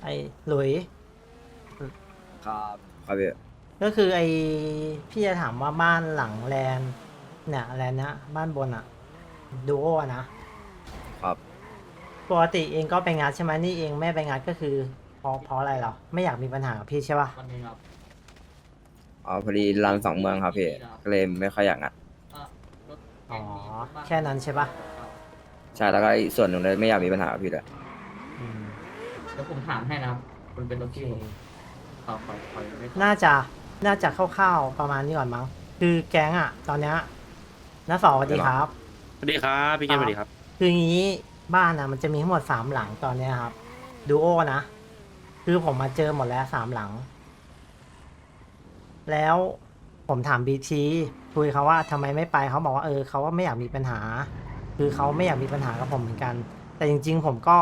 ไอ้หลุย ครับครับพี่ก็คือไอ้พี่จะถามว่าบ้านหลังแลนด์เนี่ยแลนด์นะบ้านบนอะดูโออะนะครับปกติเองก็ไปงานใช่ไหมนี่เองไม่ไปงานก็คือเพราะเพราะอะไรเหรอไม่อยากมีปัญหากับพี่ใช่ปะวันนี้ครับ อ๋อพอดีรันสองเมืองครับพี่ก็เลยไม่ค่อยอยากงัดอะรถอ๋อแข่งมีรถบ้านแค่นั้นใช่ปะครับใช่แล้วก็อีกส่วนหนึ่งเลยไม่อยากมีปัญหากับพี่เลยอืม เดี๋ยวผมถามให้นะครับคุณเป็นรถโอเคที่ขอขอขอไม่น่าจะน่าจะคร่าวๆประมาณนี้ก่อนมั้งคือแก๊งอะตอนเนี้ยน้าสอสวัสดีครับ สวัสดีครับพี่เกมสวัสดีครับ คืออย่างนี้บ้านนะมันจะมีทั้งหมดสามหลังตอนเนี้ยครับดูโอนะคือผมมาเจอหมดแล้วสามหลัง แล้วผมถามบีทีคุยเขาว่าทำไมไม่ไปเขาบอกว่าเออเขาว่าไม่อยากมีปัญหา คือเขาไม่อยากมีปัญหากับผมเหมือนกัน แต่จริง ๆ ผมก็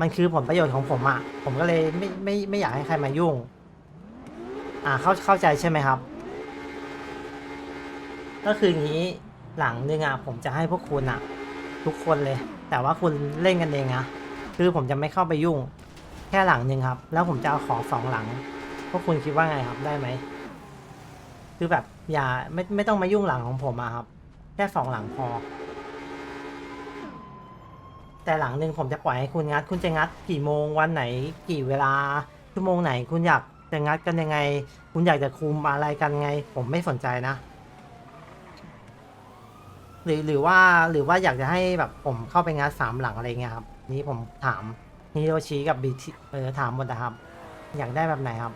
มันคือผลประโยชน์ของผมอะ่ะผมก็เลยไม่ไม่ไม่อยากให้ใครมายุ่ง อ่าเข้าเข้าใจใช่ไหมครับ ก็คืออย่างนี้หลังหนึ่งอะผมจะให้พวกคุณอะทุกคนเลย แต่ว่าคุณเล่นกันเองนะคือผมจะไม่เข้าไปยุ่ง แค่หลังหนึ่งครับ แล้วผมจะเอาของสองหลังพวกคุณคิดว่าไงครับได้ไหมคือแบบอย่าไม่ไม่ต้องมายุ่งหลังของผมอะครับ แค่สองหลังพอ แต่หลังหนึ่งผมจะปล่อยให้คุณงัด คุณจะงัดกี่โมงวันไหน กี่เวลาชั่วโมงไหนคุณอยากจะงัดกันยังไง คุณอยากจะคุมอะไรกันไง ผมไม่สนใจนะ หรือหรือว่าหรือว่าอยากจะให้แบบผมเข้าไปงัดสามหลังอะไรเงี้ยครับนี่ผมถามฮิโรชิกับบีทีเออถามหมดนะครับ อยากได้แบบไหนครับ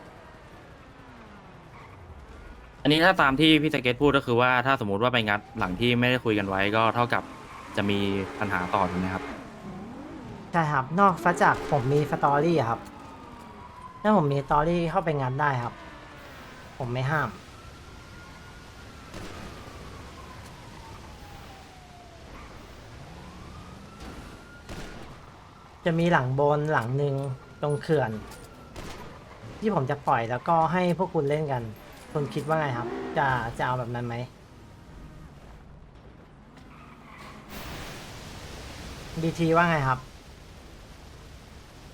อันนี้ถ้าตามที่พี่สเก็ตพูดก็คือว่าถ้าสมมติว่าไปงัดหลังที่ไม่ได้คุยกันไว้ก็เท่ากับจะมีปัญหาต่อถูกไหมครับ ใช่ครับ นอกจากผมมีสตอรี่ครับ ถ้าผมมีสตอรี่เข้าไปงานได้ครับ ผมไม่ห้าม จะมีหลังบนหลังหนึ่งตรงเขื่อน ที่ผมจะปล่อยแล้วก็ให้พวกคุณเล่นกัน คุณคิดว่าไงครับ จะจะเอาแบบนั้นไหมบีทีว่าไงครับ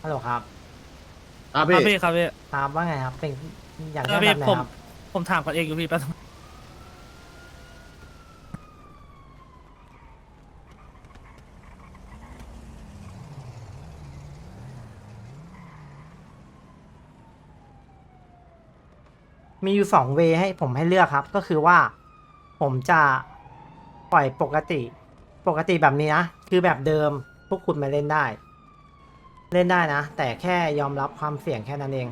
ฮัลโหลครับครับครับพี่พี่ครับพี่ครับว่าไงครับเป็นอยากคได้รับแบพี่บไหนผมครับผมถามกันเองอยู่พี่แป๊บนึงมีอยู่สองเวให้ผมให้เลือกครับ ก็คือว่า ผมจะปล่อยปกติ ปกติแบบนี้นะคือแบบเดิมพวกคุณมาเล่นได้ เล่นได้นะ แต่แค่ยอมรับความเสี่ยงแค่นั้นเอง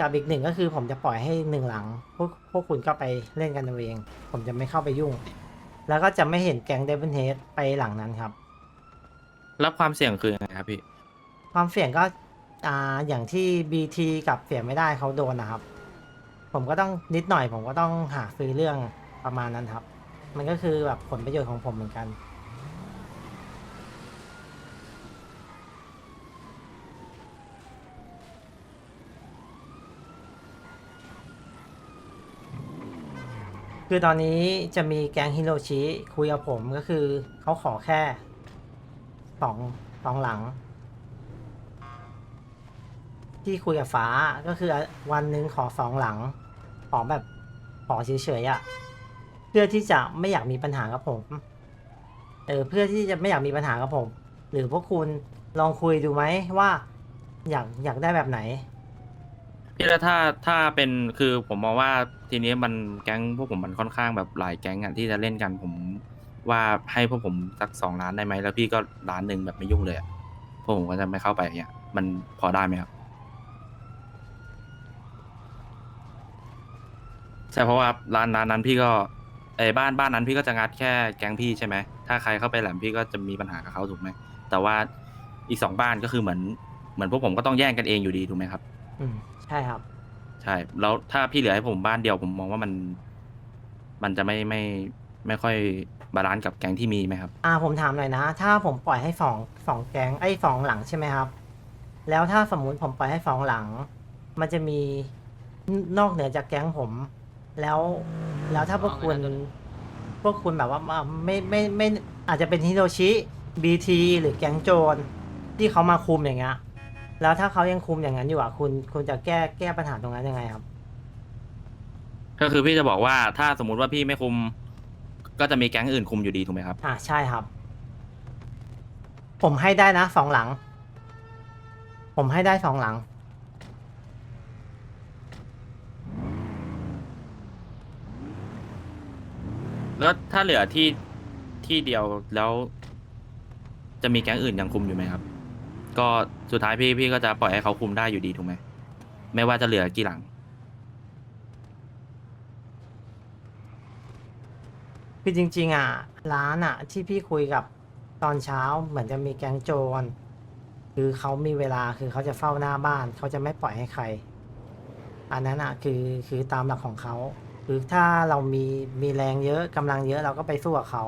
กับอีกหนึ่งก็คือผมจะปล่อยให้หนึ่งหลัง พวกพวกคุณก็ไปเล่นกันเอาเอง ผมจะไม่เข้าไปยุ่ง แล้วก็จะไม่เห็นแก๊งเดวินเฮดไปหลังนั้นครับแล้วความเสี่ยงคือยังไงครับพี่ ความเสี่ยงก็อ่าอย่างที่ BT กับเสียไม่ได้เขาโดนนะครับ ผมก็ต้องนิดหน่อย ผมก็ต้องหาซื้อเรื่องประมาณนั้นครับ มันก็คือแบบผลประโยชน์ของผมเหมือนกัน คือตอนนี้จะมีแก๊งฮิโรชิคุยกับผมก็คือเขาขอแค่สองสองหลัง ที่คุยกับฟ้าก็คือวันหนึ่งขอสองหลัง ขอแบบขอเฉยๆอะ่ะเพื่อที่จะไม่อยากมีปัญหากับผมเออเพื่อที่จะไม่อยากมีปัญหากับผม หรือพวกคุณลองคุยดูไหมว่า อยากอยากได้แบบไหน พี่แล้วถ้าถ้าเป็นคือผมมองว่าทีนี้มันแก๊งพวกผมมันค่อนข้างแบบหลายแก๊งอะที่จะเล่นกันผมว่าให้พวกผมสักสองล้านได้ไหมแล้วพี่ก็ล้านหนึ่งแบบไม่ยุ่งเลยอะพวกผมก็จะไม่เข้าไปอย่างเงี้ยมันพอได้ไหมครับใช่เพราะว่าร้านร้านนั้นพี่ก็เออบ้านบ้านนั้นพี่ก็จะงัดแค่แก๊งพี่ใช่ไหมถ้าใครเข้าไปแหลมพี่ก็จะมีปัญหากับเขาถูกไหมแต่ว่าอีกสองบ้านก็คือเหมือนเหมือนพวกผมก็ต้องแย่งกันเองอยู่ดีถูกไหมครับ อืม ใช่ครับ ใช่ แล้วถ้าพี่เหลือให้ผมบ้านเดียวผมมองว่ามัน มันจะไม่ไม่ไม่ค่อยบาลานซ์กับแก๊งที่มีไหมครับ อ่าผมถามหน่อยนะ ถ้าผมปล่อยให้สองสองแก๊งไอ้สองหลังใช่ไหมครับ แล้วถ้าสมมุติผมปล่อยให้สองหลัง มันจะมีนอกเหนือจากแก๊งผม แล้วแล้วถ้าพวกคุณพวกคุณแบบว่าอ่าไม่ไม่ไม่อาจจะเป็นฮิโรชิบีทีหรือแก๊งโจรที่เขามาคุมอย่างเงี้ย แล้วถ้าเขายังคุมอย่างนั้นอยู่อะคุณคุณจะแก้แก้ปัญหาตรงนั้นยังไงครับ ก็คือพี่จะบอกว่าถ้าสมมุติว่าพี่ไม่คุม ก็จะมีแก๊งอื่นคุมอยู่ดีถูกไหมครับ อ่าใช่ครับ ผมให้ได้นะสองหลัง ผมให้ได้สองหลัง แล้วถ้าเหลือที่ที่เดียวแล้ว จะมีแก๊งอื่นยังคุมอยู่ไหมครับ ก็สุดท้ายพี่พี่ก็จะปล่อยให้เขาคุมได้อยู่ดีถูกไหมไม่ว่าจะเหลือกี่หลัง คือจริง ๆ อะ ร้านอะ ที่พี่คุยกับตอนเช้าเหมือนจะมีแก๊งโจร คือเขามีเวลาคือเขาจะเฝ้าหน้าบ้าน เขาจะไม่ปล่อยให้ใคร อันนั้นอะคือคือตามหลักของเขาคือถ้าเรามีมีแรงเยอะกำลังเยอะเราก็ไปสู้กับเขา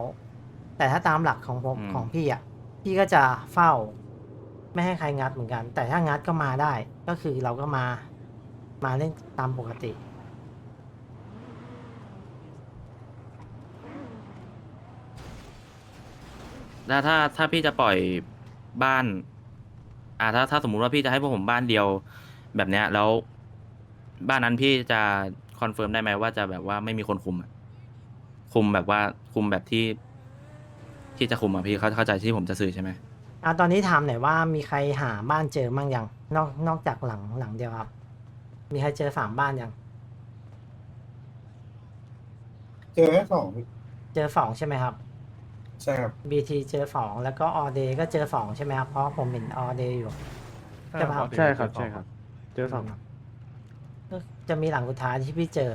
แต่ถ้าตามหลักของผมอืม ของพี่อะพี่ก็จะเฝ้า ไม่ให้ใครงัดเหมือนกัน แต่ถ้างัดก็มาได้ ก็คือเราก็มา มาเล่นตามปกติ แล้วถ้าถ้าพี่จะปล่อยบ้าน อ่าถ้าถ้าสมมุติว่าพี่จะให้พวกผมบ้านเดียวแบบเนี้ยแล้ว บ้านนั้นพี่จะคอนเฟิร์มได้ไหมว่าจะแบบว่าไม่มีคนคุมอะคุมแบบว่าคุมแบบที่ ที่จะคุมอะพี่เขาเข้าใจที่ผมจะสื่อใช่ไหม อะตอนนี้ถามหน่อยว่ามีใครหาบ้านเจอมั่งยังนอกนอกจากหลังหลังเดียวครับ มีใครเจอสามบ้านยัง เจอแค่สองเจอสองใช่ไหมครับ ใช่ครับ BT เจอสองแล้วก็ All Day ก็เจอสองใช่ไหมครับ เพราะผมเห็น All Day อยู่ใช่ปะครับใช่ครับ ใช่ครับ เจอสองก็จะมีหลังสุดท้ายที่พี่เจอ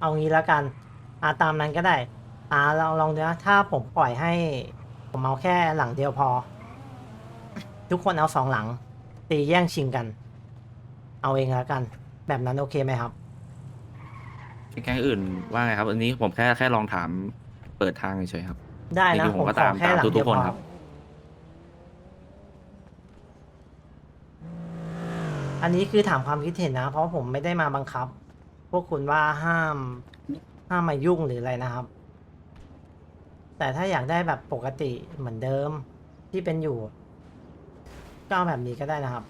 เอางี้แล้วกันอาตามนั้นก็ได้อ่าลองลองดูนะถ้าผมปล่อยให้ ผมเอาแค่หลังเดียวพอ ทุกคนเอาสองหลัง ตีแย่งชิงกัน เอาเองแล้วกัน แบบนั้นโอเคไหมครับ แก๊งอื่นว่าไงครับ อันนี้ผมแค่แค่ลองถามเปิดทางเฉยๆครับ ได้นะจริงๆผผมมก็ขอตามแค่หลังตามทุกๆเดียวคนพอครับ อันนี้คือถามความคิดเห็นนะ เพราะผมไม่ได้มาบังคับ พวกคุณว่าห้าม ห้ามมายุ่งหรืออะไรนะครับ แต่ถ้าอยากได้แบบปกติเหมือนเดิมที่เป็นอยู่ก็เอาแบบนี้ก็ได้นะครับ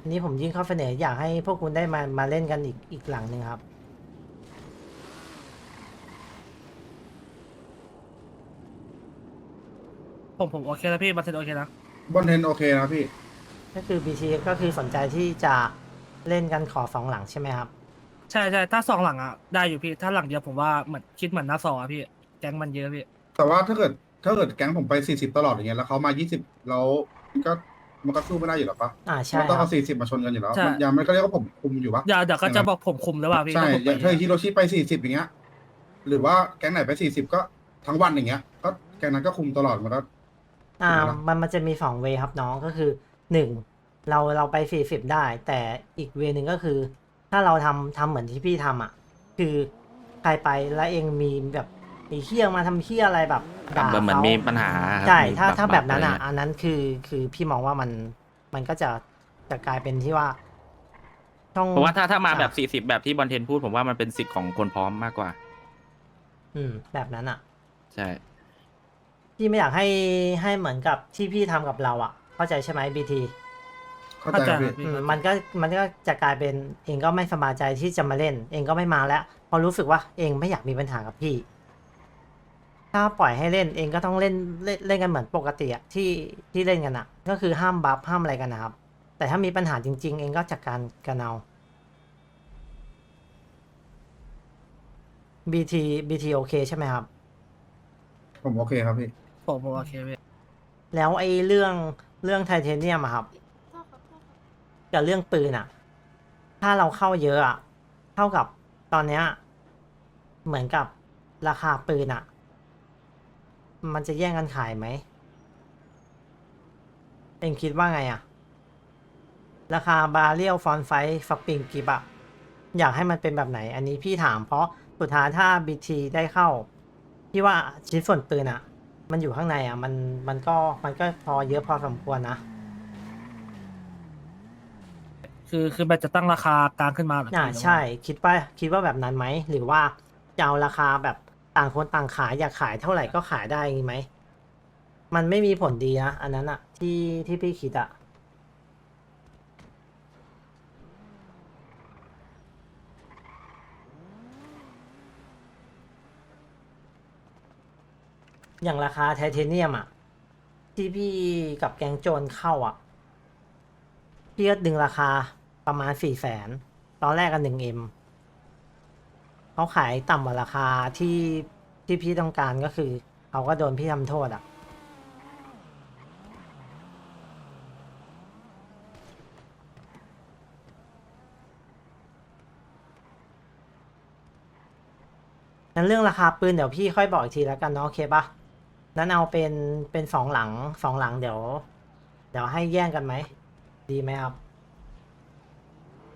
อันนี้ผมยื่นข้อเสนออยากให้พวกคุณได้มามาเล่นกันอีกอีกหลังหนึ่งครับ ผมผมโอเคแล้วพี่บัตเทนโอเคนะบนเทนโอเคนะพี่ ก็คือ BT ก็คือสนใจที่จะเล่นกันขอสองหลังใช่ไหมครับ ใช่ใช่ถ้าสองหลังอะได้อยู่พี่ ถ้าหลังเดียวผมว่าเหมือนคิดเหมือนหน้าซออะพี่แก๊งมันเยอะพี่ แต่ว่าถ้าเกิดถ้าเกิดแก๊งผมไปสี่สิบตลอดอย่างเงี้ยแล้วเขามายี่สิบแล้วมันก็มันก็สู้ไม่ได้อยู่หรอปะอ่าใช่มันต้องครัเอาบสี่สิบมาชนกันอยู่แล้วใช่ มันยังไม่ก็เรียกว่าผมคุมอยู่ปะ เดี๋ยวเดี๋ยวก็จะบอกผมคุมแล้วว่าพี่ใช่ถ้าผมไปอย่างถ้าฮิโรชิไปสี่สิบอย่างเงี้ย หรือว่าแก๊งไหนไปสี่สิบก็ทั้งวันอย่างเงี้ย ก็แก๊งนั้นก็คุมตลอดมันก็ อ่าถูกไหมล่ะ มันมันจะมีสองเวครับน้องก็คือหนึ่งเราเราไปสี่สิบได้ แต่อีกเวหนึ่งก็คือ ถ้าเราทำทำเหมือนที่พี่ทำอะ คือใครไปแล้วเองมีแบบมีเที่ยงมาทำเที่ยอะไรแบบด่าเหมือนเขามีปัญหาครับใช่มีถ้าบักถ้าบักแบบนั้นไรอะเงี้ยอันนั้นคือคือพี่มองว่ามันมันก็จะจะกลายเป็นที่ว่าต้องเพราะว่าถ้าถ้ามาอะแบบสี่สิบแบบที่บอลเทนพูดผมว่ามันเป็นสิทธิ์ของคนพร้อมมากกว่า อืม แบบนั้นอะ ใช่พี่ไม่อยากให้ให้เหมือนกับที่พี่ทำกับเราอะ เข้าใจใช่ไหมบีที เข้าเข้าใจใจพี่พี่ อืมมันก็มันก็จะกลายเป็นเองก็ไม่สบายใจที่จะมาเล่น เองก็ไม่มาแล้วเพราะรู้สึกว่าเองไม่อยากมีปัญหากับพี่ ถ้าปล่อยให้เล่นเองก็ต้องเล่นเล่นเล่นกันเหมือนปกติอะที่ที่เล่นกันอะก็คือห้ามบัฟห้ามอะไรกันนะครับ แต่ถ้ามีปัญหาจริง ๆ เองก็จัดการกันเอา BT BT โอเคใช่ไหมครับ ผมโอเคครับพี่ ผมผมโอเคพี่แล้วไอ้เรื่องเรื่องไทเทเนียมอะครับ กับเรื่องปืนอะถ้าเราเข้าเยอะอะเท่ากับตอนเนี้ยเหมือนกับราคาปืนอะมันจะแย่งกันขายไหมเองคิดว่าไงอะราคาบาเรียลฟอนไฟฟักปิงกิบอะอยากให้มันเป็นแบบไหน อันนี้พี่ถามเพราะสุดท้ายถ้าบีทีได้เข้า พี่ว่าชิ้นส่วนปืนอะมันอยู่ข้างในอะมันมันก็มันก็พอเยอะพอสมควรนะ คือคือแบบจะตั้งราคากลางขึ้นมาเหรออ่าพี่หรือว่าใช่ คิดว่าคิดว่าแบบนั้นไหมหรือว่าจะเอาราคาแบบต่างคนต่างขายอยากขายเท่าไหร่ก็ขายได้อย่างงี้ไหมมันไม่มีผลดีนะอันนั้นอะที่ที่พี่คิดอะอย่างราคาไทเทเนียมอะที่พี่กับแกงโจรเข้าอะ พี่ก็ดึงราคาประมาณสี่แสนตอนแรกกันหนึ่งเอ็มเขาขายต่ำกว่าราคาที่ที่พี่ต้องการก็คือเขาก็โดนพี่ทำโทษอะงั้นเรื่องราคาปืนเดี๋ยวพี่ค่อยบอกอีกทีแล้วกันเนาะโอเคปะนั้นเอาเป็นเป็นสองหลังสองหลังเดี๋ยว เดี๋ยวให้แย่งกันไหม ดีไหมครับ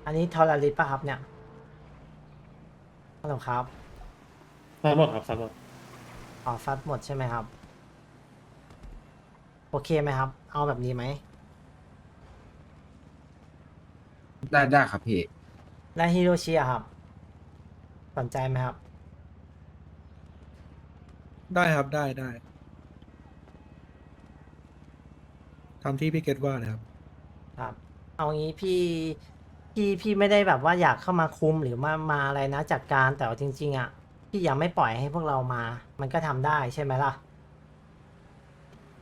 อันนี้ทอร์ริสปะครับเนี่ยฮัลโหลครับซัดหมดครับซัดหมดอ๋อซัดหมดใช่ไหมครับ โอเคไหมครับ เอาแบบนี้ไหม ได้ได้ครับพี่ และฮิโรชิอะครับ สนใจไหมครับ ได้ครับได้ได้ทำที่พี่เกตว่านะครับครับ เอางี้พี่พี่พี่ไม่ได้แบบว่าอยากเข้ามาคุมหรือมามาอะไรนะจัดการแต่ว่าจริง ๆ อะ พี่ยังไม่ปล่อยให้พวกเรามา มันก็ทำได้ใช่ไหมล่ะ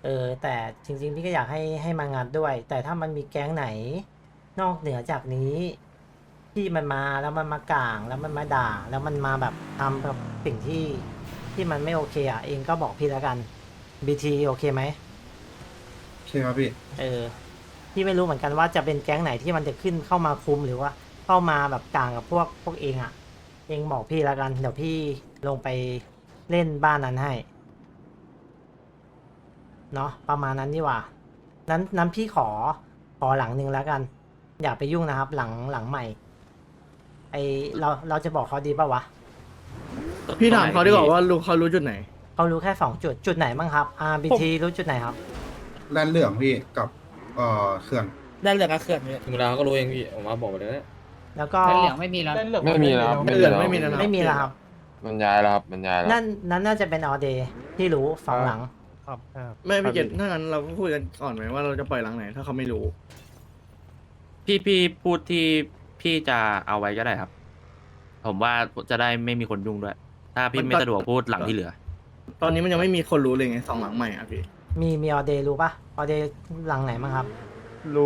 เออแต่จริง ๆ พี่ก็อยากให้ให้มางัดด้วย แต่ถ้ามันมีแก๊งไหน นอกเหนือจากนี้ที่มันมาแล้วมันมากลางแล้วมันมาด่า แล้วมันมาแบบทำแบบสิ่งที่ที่มันไม่โอเคอะเองก็บอกพี่แล้วกัน BT โอเคไหม โอเคครับพี่ เออ พี่ไม่รู้เหมือนกันว่าจะเป็นแก๊งไหนที่มันจะขึ้นเข้ามาคุมหรือว่าเข้ามาแบบกลางกับพวกพวกเองอะ่ะ เองบอกพี่แล้วกัน เดี๋ยวพี่ลงไปเล่นบ้านนั้นให้ เนาะประมาณนั้นดีกว่า นั้นนั้นพี่ขอขอหลังหนึ่งแล้วกัน อย่าไปยุ่งนะครับ หลังหลังใหม่ ไอเราเราจะบอกเขาดีป่าวะพี่ถามเขาดีกว่าว่าลุงเขารู้จุดไหน เขารู้แค่สองจุดจุดไหนบ้างครับ RBT รู้จุดไหนครับ แลนเหลืองพี่กับ เอ่อเขื่อนได้เหลืองกับเขื่อนพี่ถึงเวลาก็รู้เองพี่ผมมาบอกไปเลยนะแล้วก็เหลืองไม่มีแล้ว ไม่มีแล้วครับไม่เหลืองไม่มีแล้วนะไม่มีแล้วครับ มันย้ายแล้วครับมันย้ายแล้ว นั่นนั้นน่าจะเป็นออเดย์ที่รู้สองหลัง ครับครับไม่พี่เกตครับถ้างั้นเราก็คุยกันก่อนไหมว่าเราจะปล่อยหลังไหน ถ้าเขาไม่รู้ พี่พี่พูดที่พี่จะเอาไว้ก็ได้ครับ ผมว่าจะได้ไม่มีคนยุ่งด้วย ถ้าพี่ไม่มันก็สะดวกพูดหลังที่เหลือ ตอนนี้มันยังไม่มีคนรู้เลยไงสองหลังใหม่อะพี่ มีมีออเดย์รู้ปะออเดย์หลังไหนมั้างครับ รู้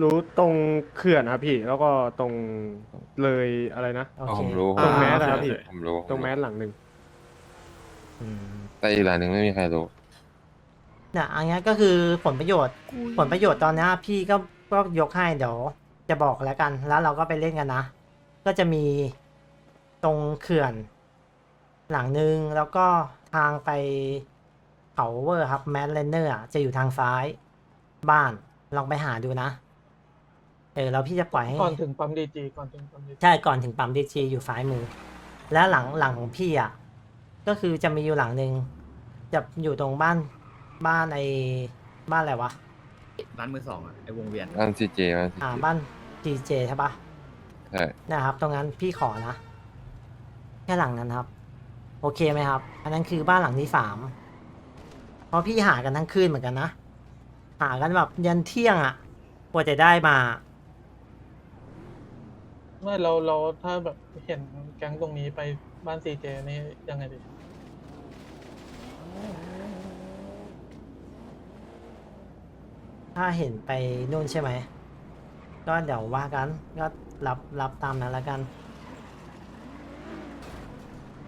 รู้ตรงเขื่อนครับพี่ แล้วก็ตรงเลยอะไรนะ โออ๋อเคผมรู้ตรงอ่าแมสนะครับโอเคพี่ ผมรู้ตรงแมสหลังหนึ่งอืมแต่อีกหลายหนึ่งไม่มีใครรู้ เนี่ยอันนี้ก็คือผลประโยชน์ ผลประโยชน์ตอนนี้พี่ก็ก็ยกให้เดี๋ยวจะบอกแล้วกัน แล้วเราก็ไปเล่นกันนะ ก็จะมีตรงเขื่อน หลังหนึ่งแล้วก็ทางไป เขาเวอร์ครับแมนเลนเนอร์จะอยู่ทางซ้าย บ้านลองไปหาดูนะ เออแล้วพี่จะปล่อยให้ ก่อนถึงปั๊มดีจีก่อนถึงปั๊มดีจีใช่ก่อนถึงปั๊มดีจีอยู่ซ้ายมือ และหลังหลังของพี่อะ ก็คือจะมีอยู่หลังหนึ่งจะอยู่ตรงบ้านบ้านไอ้บ้านอะไรวะร้านมือสองอะไอวงเวียนบ้านซีเจบ้านซีอ่าเจบ้านจีเจใช่ปะใช่นะครับ ตรงนั้นพี่ขอนะแค่หลังนั้นครับ โอเคไหมครับ อันนั้นคือบ้านหลังที่สาม เพราะพี่หากันทั้งคืนเหมือนกันนะ หากันแบบยันเที่ยงอะกว่าจะได้มา ไม่เราเราถ้าแบบเห็นแก๊งตรงนี้ไปบ้านซีเจนี่ยังไงดีถ้าเห็นไปนู่นใช่ไหม ก็เดี๋ยวว่ากัน ก็รับรับตามนั้นแล้วกัน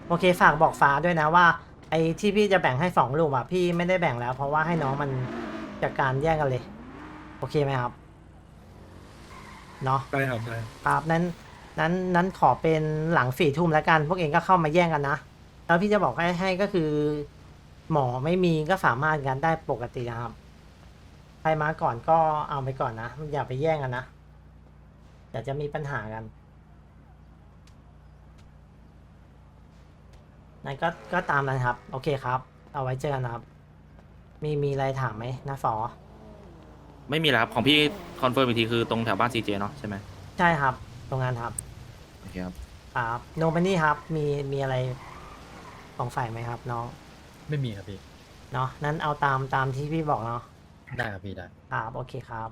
โอเคฝากบอกฟ้าด้วยนะว่าไอ้ที่พี่จะแบ่งให้สองลูกอะพี่ไม่ได้แบ่งแล้ว เพราะว่าให้น้องมันจัดการแยกกันเลย โอเคไหมครับเนาะได้ครับได้ครับนั้นนั้นนั้นขอเป็นหลังสี่ทุ่มแล้วกัน พวกเองก็เข้ามาแย่งกันนะแล้วพี่จะบอกให้ให้ก็คือ หมอไม่มีก็สามารถกันได้ปกตินะครับใครมาก่อนก็เอาไปก่อนนะอย่าไปแย่งกันนะเดี๋ยวจะมีปัญหากัน นั่นก็ก็ตามนั้นครับ โอเคครับ เอาไว้เจอกันนะครับ มีมีอะไรถามไหมนะฝอไม่มีแล้วครับ ของพี่คอนเฟิร์มอีกทีคือตรงแถวบ้านซีเจเนาะใช่ไหมใช่ครับ ตรงนั้นครับโอเคครับ ครับโนบันนี่ครับ มีมีอะไรสงสัยไหมครับน้องไม่มีครับพี่ เนาะนั้นเอาตามตามที่พี่บอกเนาะได้ครับพี่ได้ ครับโอเคครับ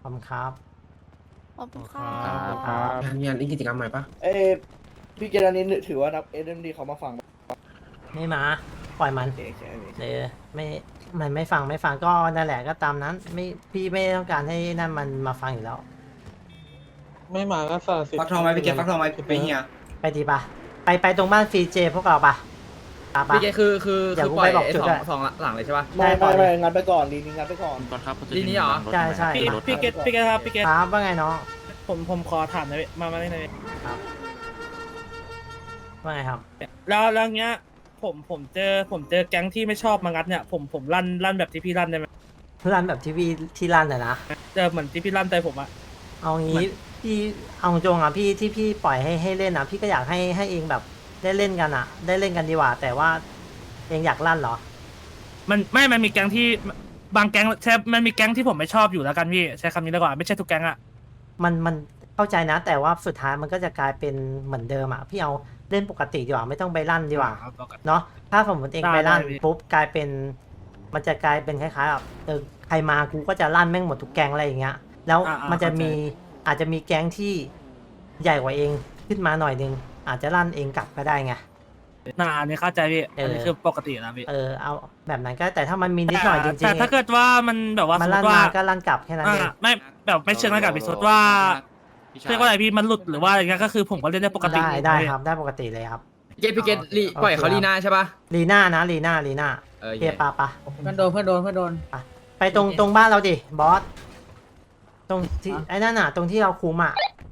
ขอบคุณครับ ขอบคุณค่ะ ครับงานนี้กิจกรรมใหม่ปะ เอ้พี่เกดอันนี้ถือว่านับเอ็มดีเขามาฟัง ไม่มา ปล่อยมันโอเคโอเคโอเคเออไม่มันไม่ฟังไม่ฟังก็นั่นแหละก็ตามนั้น ไม่พี่ไม่ต้องการให้นั่นมันมาฟังอยู่แล้ว ไม่มาก็สละสิทธิ์ฟักทองไหมพี่เกตฟักทองไหมไปเฮียไปดีปะไปไปตรงบ้านฟรีเจพวกเราปะปะปะ พี่เกดคือคือเดี๋ยวคือกูปล่อยไปบอกไอ้จุดสองด้วย สองหลังเลยใช่ปะใช่ไม่ปล่อยไม่เลยไม่งัดไปก่อนลีนี้งัดไปก่อนก่อนครับลีนี้เหรอใช่ใช่ พี่รถพี่เกตพี่เกตครับพี่เกตครับว่าไงน้องผมผมขอถามหน่อยพี่มามาได้ไหนอยว่าไงครับ แล้วแล้วเงี้ย ผมผมเจอผมเจอแก๊งที่ไม่ชอบมางัดเนี่ยผมผมลั่นลั่นแบบที่พี่ลั่นได้ไหมร้านแบบที่พี่ที่ร้านน่ะนะ เจอเหมือนที่พี่ลั่นใจผมอะเอางี้พี่เอาตรงอะพี่ที่พี่ปล่อยให้ให้เล่นอะ พี่ก็อยากให้ให้เองแบบได้เล่นกันอะ ได้เล่นกันดีกว่า แต่ว่าเองอยากลั่นเหรอ มันไม่มันมีแก๊งที่บางแก๊งใช่มันมีแก๊งที่ผมไม่ชอบอยู่แล้วกันพี่ใช้คำนี้ดีกว่าไม่ใช่ทุกแก๊งอะมันมันเข้าใจนะ แต่ว่าสุดท้ายมันก็จะกลายเป็นเหมือนเดิมอะพี่เอา เล่นปกติดีกว่าไม่ต้องไปลั่นดีกว่าเนาะถ้าสมมติเองไปลั่นปุ๊บกลายเป็น มันจะกลายเป็นคล้ายๆแบบเออใครมากูก็จะลั่นแม่งหมดทุกแก๊งอะไรอย่างเงี้ย แล้วมันจะมีอาจจะมีแก๊งที่ใหญ่กว่าเองขึ้นมาหน่อยนึงอาจจะลั่นเองกลับก็ได้ไงน่าอันนี้เข้าใจพี่เอออั อันนี้คือปกตินะพี่เออเอาแบบนั้นก็แต่ถ้ามันมีนิดหน่อยจริงแต่ถ้าเกิดว่ามันแบบว่าๆสมันมมลั่นติว่ามาก็ลั่นกลับแค่นั้นอ่าเอง ไม่แบบไม่เชิงระดับพิสุดว่า เรียกว่าอะไรพี่มันหลุดหรือว่าอะไรเงี้ยก็คือผมก็เล่นได้ปกติได้ได้ครับได้ปกติเลยครับพี่เกดพี่เกดลีปล่อยเขาลีน่าใช่ปะลีน่านะลีน่าลีน่าเออเพียปาปะเพื่อนโดนเพื่อนโดนเพื่อนโดนไปตรงตรงบ้านเราดิบอสตรงที่ไอ้นั่นน่ะตรงที่เราคุมอะ